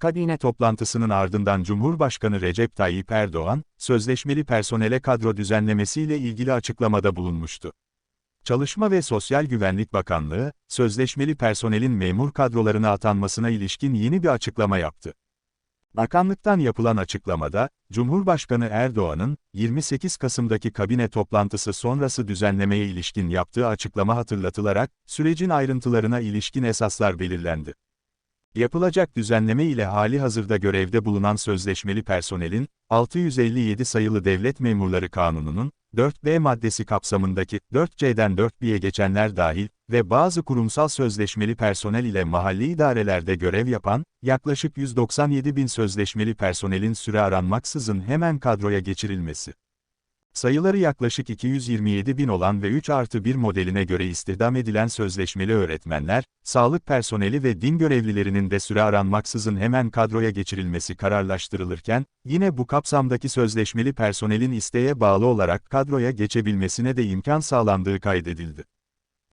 Kabine toplantısının ardından Cumhurbaşkanı Recep Tayyip Erdoğan, sözleşmeli personele kadro düzenlemesiyle ilgili açıklamada bulunmuştu. Çalışma ve Sosyal Güvenlik Bakanlığı, sözleşmeli personelin memur kadrolarına atanmasına ilişkin yeni bir açıklama yaptı. Bakanlıktan yapılan açıklamada, Cumhurbaşkanı Erdoğan'ın, 28 Kasım'daki kabine toplantısı sonrası düzenlemeye ilişkin yaptığı açıklama hatırlatılarak, sürecin ayrıntılarına ilişkin esaslar belirlendi. Yapılacak düzenleme ile hali hazırda görevde bulunan sözleşmeli personelin, 657 sayılı Devlet Memurları Kanunu'nun, 4B maddesi kapsamındaki 4C'den 4B'ye geçenler dahil ve bazı kurumsal sözleşmeli personel ile mahalli idarelerde görev yapan, yaklaşık 197 bin sözleşmeli personelin süre aranmaksızın hemen kadroya geçirilmesi. Sayıları yaklaşık 227 bin olan ve 3 artı 1 modeline göre istihdam edilen sözleşmeli öğretmenler, sağlık personeli ve din görevlilerinin de süre aranmaksızın hemen kadroya geçirilmesi kararlaştırılırken, yine bu kapsamdaki sözleşmeli personelin isteğe bağlı olarak kadroya geçebilmesine de imkan sağlandığı kaydedildi.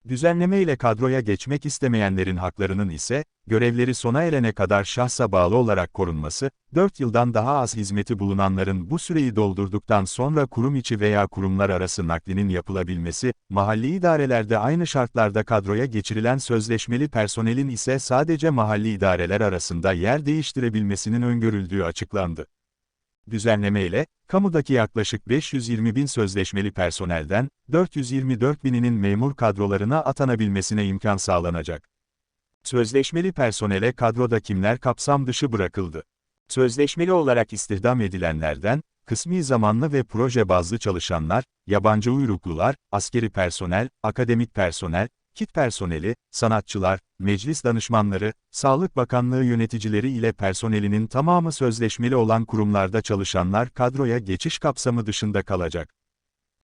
Düzenleme ile kadroya geçmek istemeyenlerin haklarının ise, görevleri sona erene kadar şahsa bağlı olarak korunması, 4 yıldan daha az hizmeti bulunanların bu süreyi doldurduktan sonra kurum içi veya kurumlar arası naklinin yapılabilmesi, mahalli idarelerde aynı şartlarda kadroya geçirilen sözleşmeli personelin ise sadece mahalli idareler arasında yer değiştirebilmesinin öngörüldüğü açıklandı. Düzenleme ile, kamudaki yaklaşık 520 bin sözleşmeli personelden, 424 bininin memur kadrolarına atanabilmesine imkan sağlanacak. Sözleşmeli personele kadroda kimler kapsam dışı bırakıldı? Sözleşmeli olarak istihdam edilenlerden, kısmi zamanlı ve proje bazlı çalışanlar, yabancı uyruklular, askeri personel, akademik personel, kit personeli, sanatçılar, meclis danışmanları, Sağlık Bakanlığı yöneticileri ile personelinin tamamı sözleşmeli olan kurumlarda çalışanlar kadroya geçiş kapsamı dışında kalacak.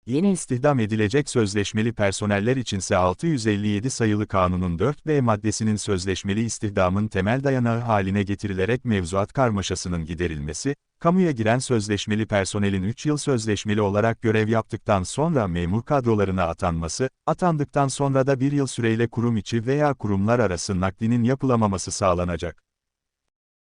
Yeni istihdam edilecek sözleşmeli personeller içinse 657 sayılı kanunun 4B maddesinin sözleşmeli istihdamın temel dayanağı haline getirilerek mevzuat karmaşasının giderilmesi, kamuya giren sözleşmeli personelin 3 yıl sözleşmeli olarak görev yaptıktan sonra memur kadrolarına atanması, atandıktan sonra da 1 yıl süreyle kurum içi veya kurumlar arası naklinin yapılamaması sağlanacak.